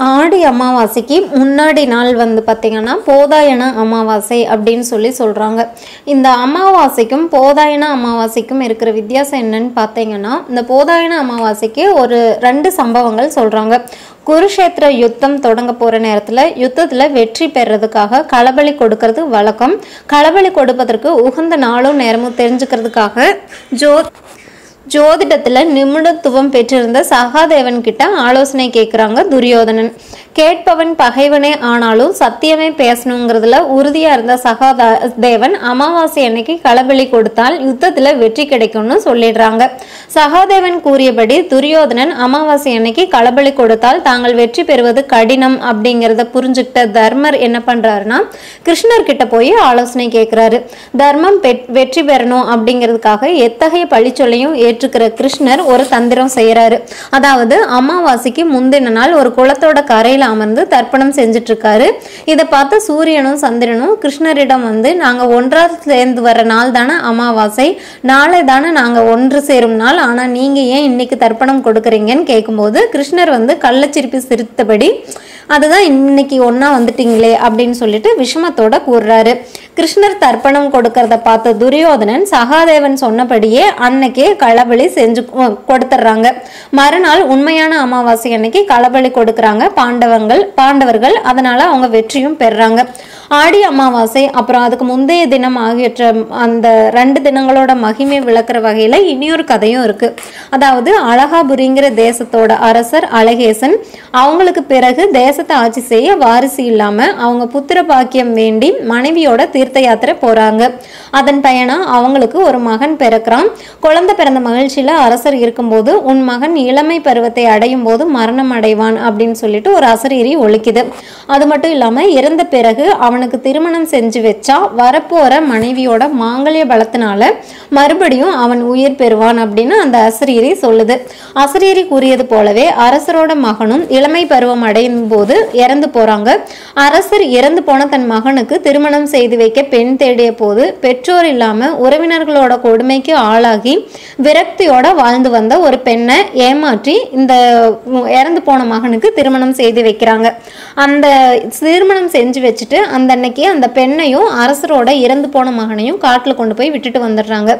ஆடி அமாவாசைக்கு முன்னாடி நாள் வந்து பார்த்திங்கன்னா போதாயன அமாவாசை அப்படின்னு சொல்லி சொல்கிறாங்க இந்த அமாவாசைக்கும் போதாயன அமாவாசைக்கும் இருக்கிற வித்தியாசம் என்னன்னு பார்த்தீங்கன்னா இந்த போதாயன அமாவாசைக்கு ஒரு ரெண்டு சம்பவங்கள் சொல்கிறாங்க குருஷேத்திர யுத்தம் தொடங்க போகிற நேரத்தில் யுத்தத்தில் வெற்றி பெறதுக்காக களபலி கொடுக்கறது வழக்கம். களபலி கொடுப்பதற்கு உகந்த நாளும் நேரமும் தெரிஞ்சுக்கிறதுக்காக ஜோ ஜோதிடத்தில் நிபுணத்துவம் பெற்றிருந்த சகாதேவன் கிட்ட ஆலோசனை கேட்குறாங்க துரியோதனன். கேட்பவன் பகைவனே ஆனாலும் சத்தியமே பேசணுங்கிறதுல உறுதியாக இருந்த சகாதா தேவன் அமாவாசை அன்னைக்கு களபலி கொடுத்தால் யுத்தத்தில் வெற்றி கிடைக்கும்னு சொல்லிடுறாங்க. சகாதேவன் கூறியபடி துரியோதனன் அமாவாசை அன்னைக்கு களபலி கொடுத்தால் தாங்கள் வெற்றி பெறுவது கடினம் அப்படிங்கிறத புரிஞ்சுக்கிட்ட தர்மர் என்ன பண்ணுறாருன்னா கிருஷ்ணர் கிட்ட போய் ஆலோசனை கேட்குறாரு தர்மம் வெற்றி பெறணும் அப்படிங்கிறதுக்காக எத்தகைய பழிச்சொல்லையும் ஏற்றுக்கிற கிருஷ்ணர் ஒரு தந்திரம் செய்கிறாரு அதாவது அமாவாசைக்கு முந்தின நாள் ஒரு குளத்தோட கரையில் அமர்ந்து தர்ப்பணம் செஞ்சுட்டு இருக்காரு இதை பார்த்து சூரியனும் சந்திரனும் கிருஷ்ணரிடம் வந்து நாங்கள் ஒன்றா சேர்ந்து வர நாள் தானே அமாவாசை. நாளை தானே நாங்கள் ஒன்று சேரும் நாள். ஆனால் நீங்கள் ஏன் இன்னைக்கு தர்ப்பணம் கொடுக்குறீங்கன்னு கேட்கும்போது கிருஷ்ணர் வந்து கள்ளச்சிரிப்பு சிரித்தபடி அதுதான் இன்னைக்கு ஒன்றா வந்துட்டீங்களே அப்படின்னு சொல்லிட்டு விஷமத்தோட கூறுறாரு. கிருஷ்ணர் தர்ப்பணம் கொடுக்கறத பார்த்த துரியோதனன் சகாதேவன் சொன்னபடியே அன்னைக்கே களபலி செஞ்சு கொடுத்துட்றாங்க மறுநாள் உண்மையான அமாவாசை அன்னைக்கு களபலி கொடுக்குறாங்க பாண்டவங்கள் பாண்டவர்கள். அதனால அவங்க வெற்றியும் பெறுறாங்க ஆடி அமாவாசை அப்புறம் அதுக்கு முந்தைய தினம் ஆகியற்ற அந்த ரெண்டு தினங்களோட மகிமை விளக்குற வகையில் இனியொரு கதையும் இருக்குது அதாவது அழகாபுரிங்கிற தேசத்தோட அரசர் அழகேசன் அவங்களுக்கு பிறகு தேச தேசத்தை ஆட்சி செய்ய வாரிசு இல்லாம அவங்க புத்திர பாக்கியம் வேண்டி மனைவியோட தீர்த்த யாத்திரை போறாங்க. அதன் பயனா அவங்களுக்கு ஒரு மகன் பிறக்கிறான். குழந்தை பிறந்த மகிழ்ச்சியில அரசர் இருக்கும்போது உன் மகன் இளமை பருவத்தை அடையும் போது மரணம் அடைவான் அப்படின்னு சொல்லிட்டு ஒரு அசரீரி ஒழிக்குது அது மட்டும் இல்லாம இறந்த பிறகு அவனுக்கு திருமணம் செஞ்சு வச்சா வரப்போற மனைவியோட மாங்கல்ய பலத்தினால மறுபடியும் அவன் உயிர் பெறுவான் அப்படின்னு அந்த அசரீரி சொல்லுது. அசரீரி கூறியது போலவே அரசரோட மகனும் இளமை பருவம் அடையும் போது இறந்து போறாங்க. அரசர் இறந்து போன தன் மகனுக்கு திருமணம் செய்து வைக்க பெண் தேடிய போது பெற்றோர் இல்லாம உறவினர்களோட கொடுமைக்கு ஆளாகி விரக்தியோட வாழ்ந்து வந்த ஒரு பெண்ணை ஏமாற்றி இந்த இறந்து போன மகனுக்கு திருமணம் செய்து வைக்கிறாங்க. அந்த திருமணம் செஞ்சு வச்சுட்டு அந்த அன்னைக்கு அந்த பெண்ணையும் அரசரோட இறந்து போன மகனையும் காட்டில் கொண்டு போய் விட்டுட்டு வந்துடுறாங்க.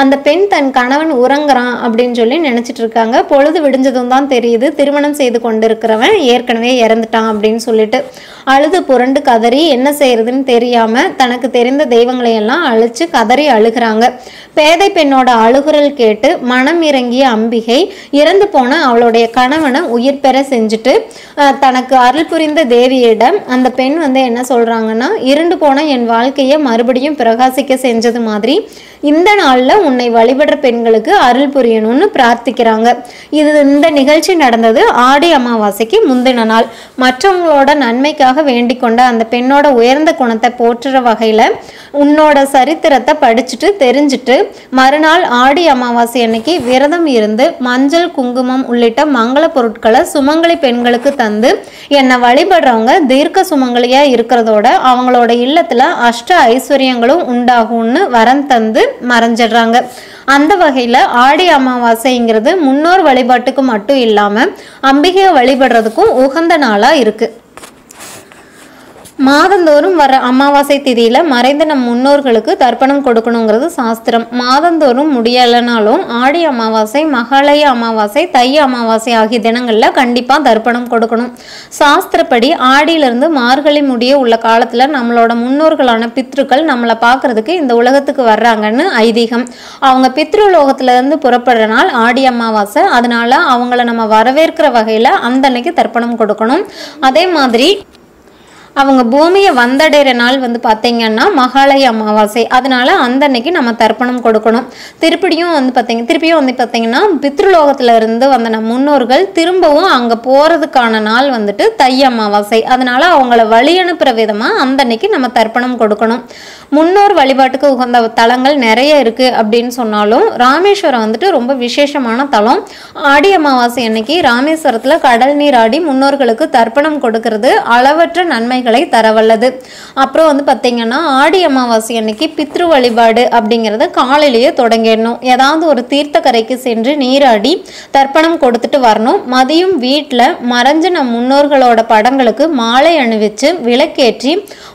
அந்த பெண் தன் கணவன் உறங்குறான் அப்படின்னு சொல்லி நினைச்சிட்டு இருக்காங்க. பொழுது விடிஞ்சதும் தான் தெரியுது. திருமணம் செய்து கொண்டிருக்கிறவன் ஏற்கனவே இறந்துட்டான். அப்படின்னு சொல்லிட்டு அழுது புரண்டு கதறி என்ன செய்யறதுன்னு தெரியாம தனக்கு தெரிந்த தெய்வங்களை எல்லாம் அழிச்சு கதறி அழுகிறாங்க. பேதை பெண்ணோட அழுகுரல் கேட்டு மனம் இறங்கிய அம்பிகை இறந்து போன அவளுடைய கணவனை உயிர் பெற செஞ்சுட்டு தனக்கு அருள் புரிந்த தேவியிடம் அந்த பெண் வந்து என்ன சொல்கிறாங்கன்னா இருண்டு போன என் வாழ்க்கையை மறுபடியும் பிரகாசிக்க செஞ்சது மாதிரி இந்த நாளில் உன்னை வழிபடுற பெண்களுக்கு அருள் புரியணும்னு பிரார்த்திக்கிறாங்க. இது இந்த நிகழ்ச்சி நடந்தது ஆடி அமாவாசைக்கு முந்தின நாள். மற்றவங்களோட நன்மைக்காக வேண்டிக் கொண்ட அந்த பெண்ணோட உயர்ந்த குணத்தை போற்றுற வகையில் உன்னோட சரித்திரத்தை படிச்சுட்டு தெரிஞ்சுட்டு மறுநாள் ஆடி அமாவாசை அன்னைக்கு விரதம் இருந்து மஞ்சள் குங்குமம் உள்ளிட்ட மங்கள பொருட்களை சுமங்கலி பெண்களுக்கு தந்து என்னை வழிபடுறவங்க தீர்க்க சுமங்கலியா இருக்கிறதோட அவங்களோட இல்லத்துல அஷ்ட ஐஸ்வர்யங்களும் உண்டாகும்னு வரம் தந்து மறைஞ்சிடுறாங்க. அந்த வகையில் ஆடி அமாவாசைங்கிறது முன்னோர் வழிபாட்டுக்கு மட்டும் இல்லாமல் அம்பிகையை வழிபடுறதுக்கும் உகந்த நாளாக இருக்குது மாதந்தோறும் வர அமாவாசை திதியில் மறைந்த நம் முன்னோர்களுக்கு தர்ப்பணம் கொடுக்கணுங்கிறது சாஸ்திரம். மாதந்தோறும் முடியலைனாலும் ஆடி அமாவாசை மகாலய அமாவாசை தை அமாவாசை ஆகிய தினங்களில் கண்டிப்பாக தர்ப்பணம் கொடுக்கணும். சாஸ்திரப்படி ஆடியிலிருந்து மார்கழி முடிய உள்ள காலத்தில் நம்மளோட முன்னோர்களான பித்ருக்கள் நம்மளை பார்க்கறதுக்கு இந்த உலகத்துக்கு வர்றாங்கன்னு ஐதீகம். அவங்க பித்ருலோகத்திலேருந்து புறப்படுற நாள் ஆடி அமாவாசை. அதனால அவங்கள நம்ம வரவேற்கிற வகையில் அந்த அன்னைக்கு தர்ப்பணம் கொடுக்கணும். அதே மாதிரி அவங்க பூமியை வந்தடைகிற நாள் வந்து பார்த்தீங்கன்னா மகாலய அமாவாசை. அதனால அந்த அன்னைக்கு நம்ம தர்ப்பணம் கொடுக்கணும். திருப்படியும் வந்து பார்த்தீங்க திருப்பியும் வந்து பார்த்தீங்கன்னா பித்ருலோகத்துல இருந்து வந்த நம் முன்னோர்கள் திரும்பவும் அங்கே போகிறதுக்கான நாள் வந்துட்டு தை அமாவாசை. அதனால அவங்கள வழி அனுப்புகிற விதமாக அந்த அன்னைக்கு நம்ம தர்ப்பணம் கொடுக்கணும். முன்னோர் வழிபாட்டுக்கு உகந்த தலங்கள் நிறைய இருக்கு அப்படின்னு சொன்னாலும் ராமேஸ்வரம் வந்துட்டு ரொம்ப விசேஷமான தலம். ஆடி அமாவாசை அன்னைக்கு ராமேஸ்வரத்தில் கடல் நீர் ஆடி முன்னோர்களுக்கு தர்ப்பணம் கொடுக்கறது அளவற்ற நன்மை நன்மைகளை தரவல்லது. அப்புறம் வந்து பார்த்தீங்கன்னா ஆடி அமாவாசை அன்னைக்கு பித்ரு வழிபாடு அப்படிங்கிறத காலையிலேயே தொடங்கிடணும். ஏதாவது ஒரு தீர்த்த கரைக்கு சென்று நீராடி தர்ப்பணம் கொடுத்துட்டு வரணும். மதியம் வீட்டில் மறைஞ்ச நம் முன்னோர்களோட படங்களுக்கு மாலை அணிவிச்சு விளக்கேற்றி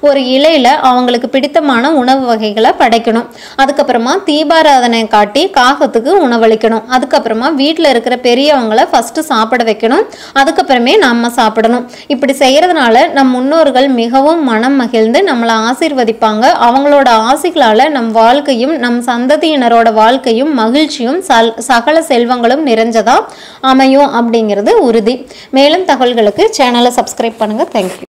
ஒரு இலையில அவங்களுக்கு பிடித்தமான உணவு வகைகளை படைக்கணும். அதுக்கப்புறமா தீபாராதனை காட்டி காகத்துக்கு உணவளிக்கணும். அதுக்கப்புறமா வீட்டில் இருக்கிற பெரியவங்கள ஃபஸ்ட்டு சாப்பிட வைக்கணும். அதுக்கப்புறமே நம்ம சாப்பிடணும். இப்படி செய்யறதுனால நம் முன்னோர்கள் மிகவும் மனம் மகிழ்ந்து நம்மளை ஆசிர்வதிப்பாங்க. அவங்களோட ஆசிகளால் நம் வாழ்க்கையும் நம் சந்ததியினரோட வாழ்க்கையும் மகிழ்ச்சியும் சல் சகல செல்வங்களும் நிறைஞ்சதா அமையும் அப்படிங்கிறது உறுதி. மேலும் தகவல்களுக்கு சேனலை சப்ஸ்கிரைப் பண்ணுங்க. தேங்க்யூ